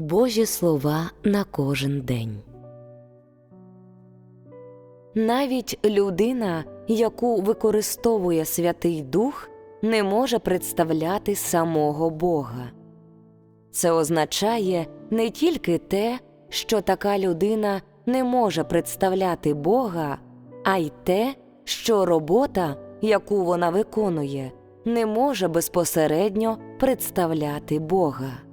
Божі слова на кожен день. Навіть людина, яку використовує Святий Дух, не може представляти самого Бога. Це означає не тільки те, що така людина не може представляти Бога, а й те, що робота, яку вона виконує, не може безпосередньо представляти Бога.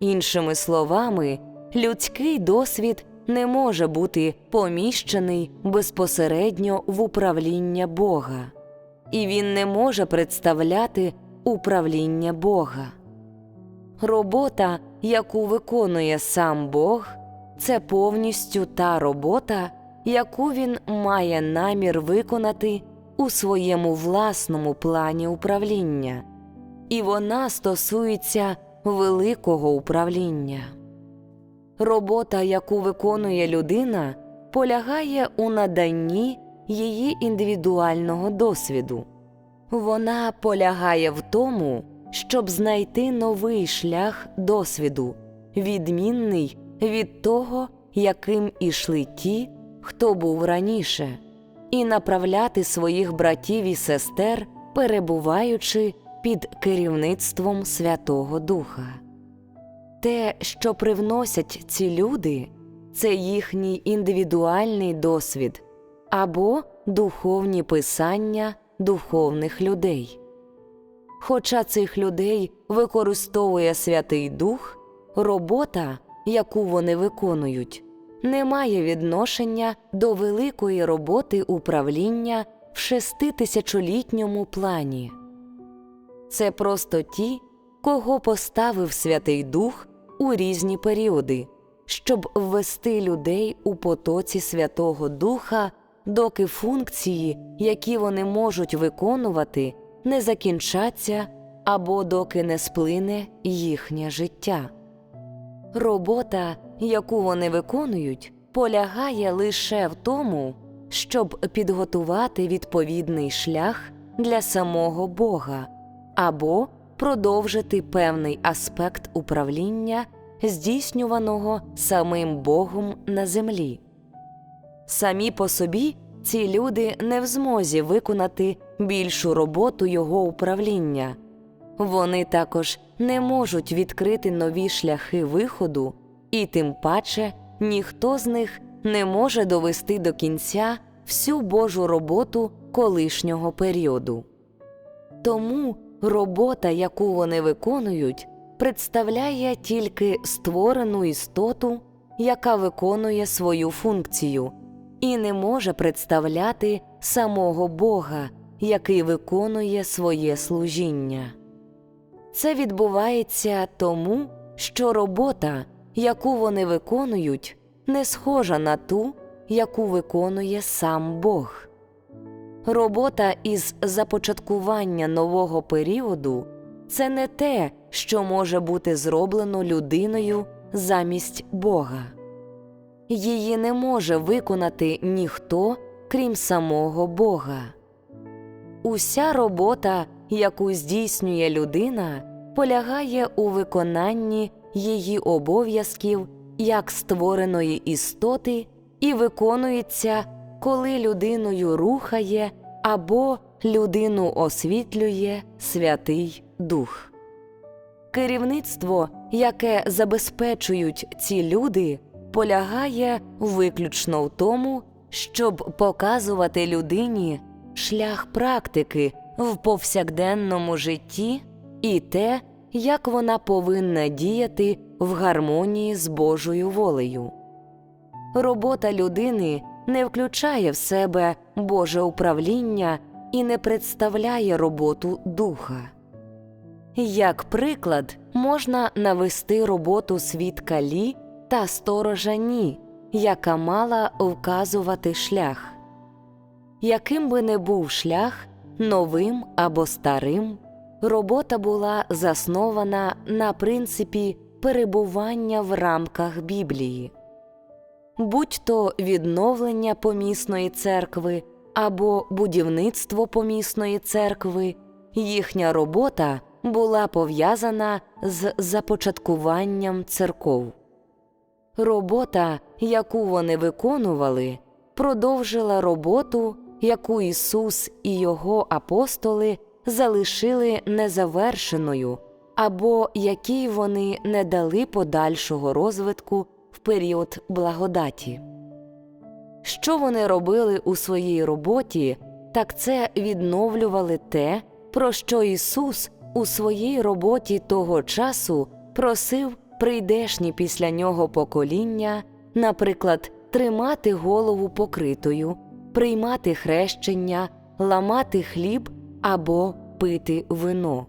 Іншими словами, людський досвід не може бути поміщений безпосередньо в управління Бога, і він не може представляти управління Бога. Робота, яку виконує сам Бог, це повністю та робота, яку він має намір виконати у своєму власному плані управління, і вона стосується великого управління. Робота, яку виконує людина, полягає у наданні її індивідуального досвіду. Вона полягає в тому, щоб знайти новий шлях досвіду, відмінний від того, яким ішли ті, хто був раніше, і направляти своїх братів і сестер, перебуваючи під керівництвом Святого Духа. Те, що привносять ці люди, це їхній індивідуальний досвід або духовні писання духовних людей. Хоча цих людей використовує Святий Дух, робота, яку вони виконують, не має відношення до великої роботи управління в шеститисячолітньому плані. Це просто ті, кого поставив Святий Дух у різні періоди, щоб ввести людей у потоці Святого Духа, доки функції, які вони можуть виконувати, не закінчаться або доки не сплине їхнє життя. Робота, яку вони виконують, полягає лише в тому, щоб підготувати відповідний шлях для самого Бога або продовжити певний аспект управління, здійснюваного самим Богом на землі. Самі по собі ці люди не в змозі виконати більшу роботу його управління, вони також не можуть відкрити нові шляхи виходу, і тим паче ніхто з них не може довести до кінця всю Божу роботу колишнього періоду. Тому робота, яку вони виконують, представляє тільки створену істоту, яка виконує свою функцію, і не може представляти самого Бога, який виконує своє служіння. Це відбувається тому, що робота, яку вони виконують, не схожа на ту, яку виконує сам Бог. Робота із започаткування нового періоду це не те, що може бути зроблено людиною замість Бога. Її не може виконати ніхто, крім самого Бога. Уся робота, яку здійснює людина, полягає у виконанні її обов'язків як створеної істоти і виконується, коли людиною рухає або людину освітлює Святий Дух. Керівництво, яке забезпечують ці люди, полягає виключно в тому, щоб показувати людині шлях практики в повсякденному житті і те, як вона повинна діяти в гармонії з Божою волею. Робота людини не включає в себе Боже управління і не представляє роботу духа. Як приклад, можна навести роботу свідка Лі та сторожа Ні, яка мала вказувати шлях. Яким би не був шлях, новим або старим, робота була заснована на принципі перебування в рамках Біблії будь то відновлення помісної церкви або будівництво помісної церкви, їхня робота була пов'язана з започаткуванням церков. Робота, яку вони виконували, продовжила роботу, яку Ісус і Його апостоли залишили незавершеною, або якій вони не дали подальшого розвитку в період благодаті. Що вони робили у своїй роботі, так це відновлювали те, про що Ісус у своїй роботі того часу просив прийдешні після нього покоління, наприклад, тримати голову покритою, приймати хрещення, ламати хліб або пити вино.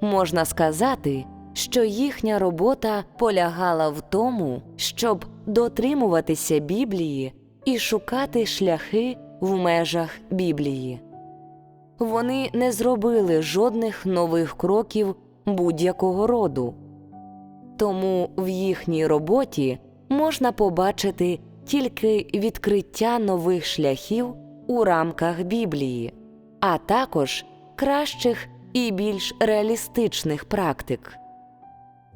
Можна сказати, що їхня робота полягала в тому, щоб дотримуватися Біблії і шукати шляхи в межах Біблії. Вони не зробили жодних нових кроків будь-якого роду. Тому в їхній роботі можна побачити тільки відкриття нових шляхів у рамках Біблії, а також кращих і більш реалістичних практик.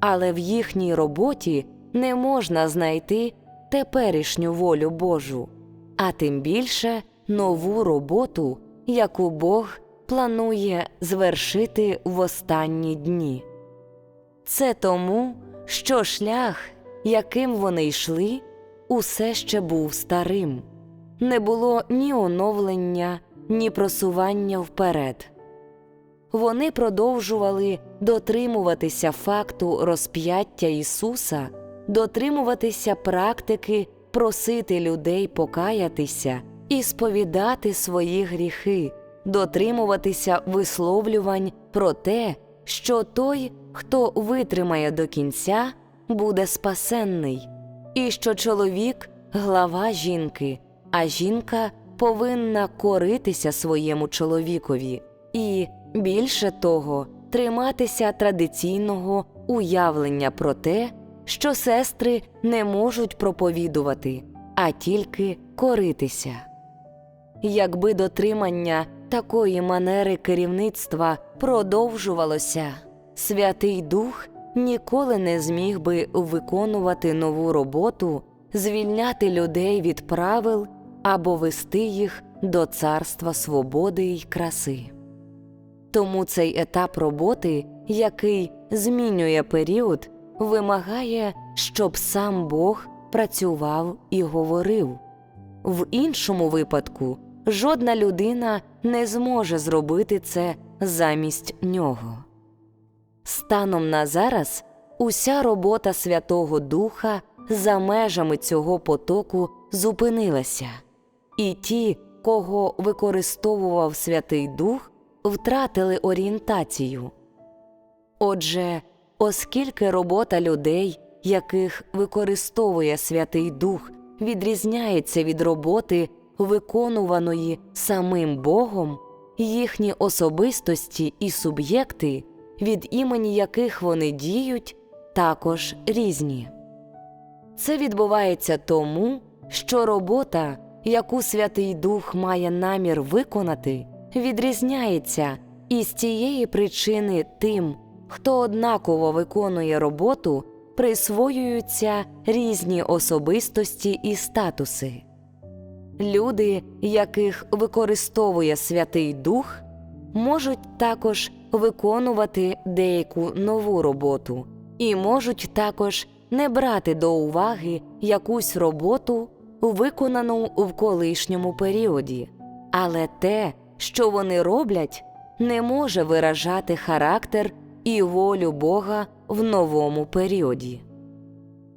Але в їхній роботі не можна знайти теперішню волю Божу, а тим більше нову роботу, яку Бог планує звершити в останні дні. Це тому, що шлях, яким вони йшли, усе ще був старим, не було ні оновлення, ні просування вперед. Вони продовжували дотримуватися факту розп'яття Ісуса, дотримуватися практики просити людей покаятися і сповідати свої гріхи, дотримуватися висловлювань про те, що той, хто витримає до кінця, буде спасенний, і що чоловік глава жінки, а жінка повинна коритися своєму чоловікові. І, більше того, триматися традиційного уявлення про те, що сестри не можуть проповідувати, а тільки коритися. Якби дотримання такої манери керівництва продовжувалося, Святий Дух ніколи не зміг би виконувати нову роботу, звільняти людей від правил або вести їх до царства свободи й краси. Тому цей етап роботи, який змінює період, вимагає, щоб сам Бог працював і говорив. В іншому випадку жодна людина не зможе зробити це замість нього. Станом на зараз уся робота Святого Духа за межами цього потоку зупинилася, і ті, кого використовував Святий Дух, втратили орієнтацію. Отже, оскільки робота людей, яких використовує Святий Дух, відрізняється від роботи, виконуваної самим Богом, їхні особистості і суб'єкти, від імені яких вони діють, також різні. Це відбувається тому, що робота, яку Святий Дух має намір виконати, відрізняється і з цієї причини тим, хто однаково виконує роботу, присвоюються різні особистості і статуси. Люди, яких використовує Святий Дух, можуть також виконувати деяку нову роботу і можуть також не брати до уваги якусь роботу, виконану в колишньому періоді, але те, що вони роблять, не може виражати характер і волю Бога в новому періоді.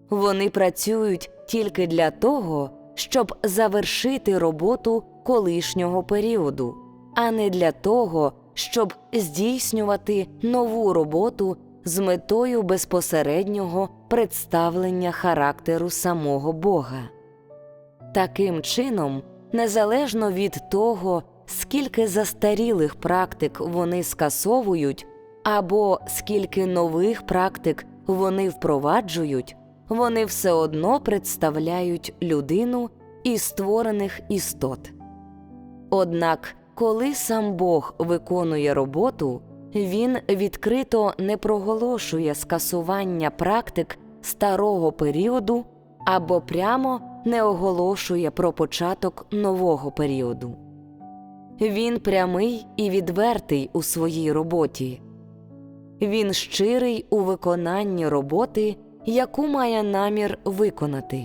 Вони працюють тільки для того, щоб завершити роботу колишнього періоду, а не для того, щоб здійснювати нову роботу з метою безпосереднього представлення характеру самого Бога. Таким чином, незалежно від того, скільки застарілих практик вони скасовують, або скільки нових практик вони впроваджують, вони все одно представляють людину і створених істот. Однак, коли сам Бог виконує роботу, він відкрито не проголошує скасування практик старого періоду або прямо не оголошує про початок нового періоду. Він прямий і відвертий у своїй роботі. Він щирий у виконанні роботи, яку має намір виконати.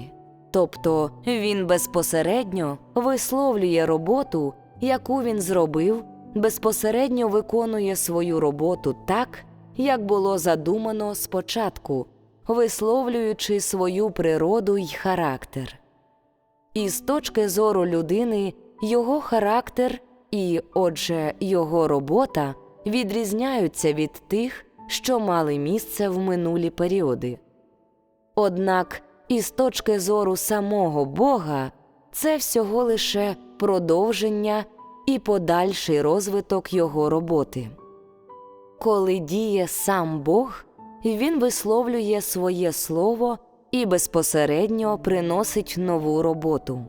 Тобто він безпосередньо висловлює роботу, яку він зробив, безпосередньо виконує свою роботу так, як було задумано спочатку, висловлюючи свою природу й характер. І з точки зору людини його характер і, отже, його робота відрізняються від тих, що мали місце в минулі періоди. Однак, із точки зору самого Бога, це всього лише продовження і подальший розвиток його роботи. Коли діє сам Бог, він висловлює своє слово і безпосередньо приносить нову роботу.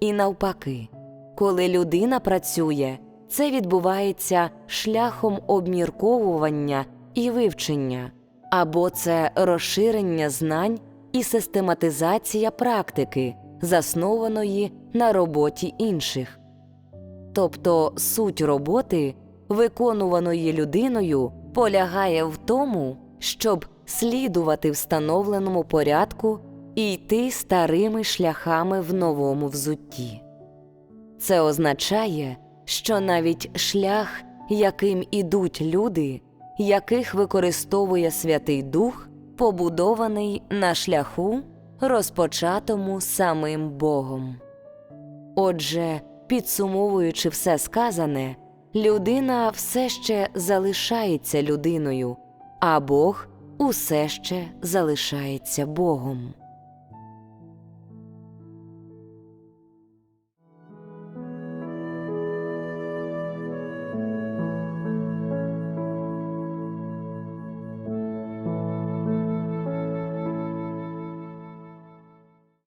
І навпаки, коли людина працює, це відбувається шляхом обмірковування і вивчення, або це розширення знань і систематизація практики, заснованої на роботі інших. Тобто суть роботи, виконуваної людиною, полягає в тому, щоб слідувати встановленому порядку і йти старими шляхами в новому взутті. Це означає, що навіть шлях, яким ідуть люди, яких використовує Святий Дух, побудований на шляху, розпочатому самим Богом. Отже, підсумовуючи все сказане, людина все ще залишається людиною, а Бог усе ще залишається Богом.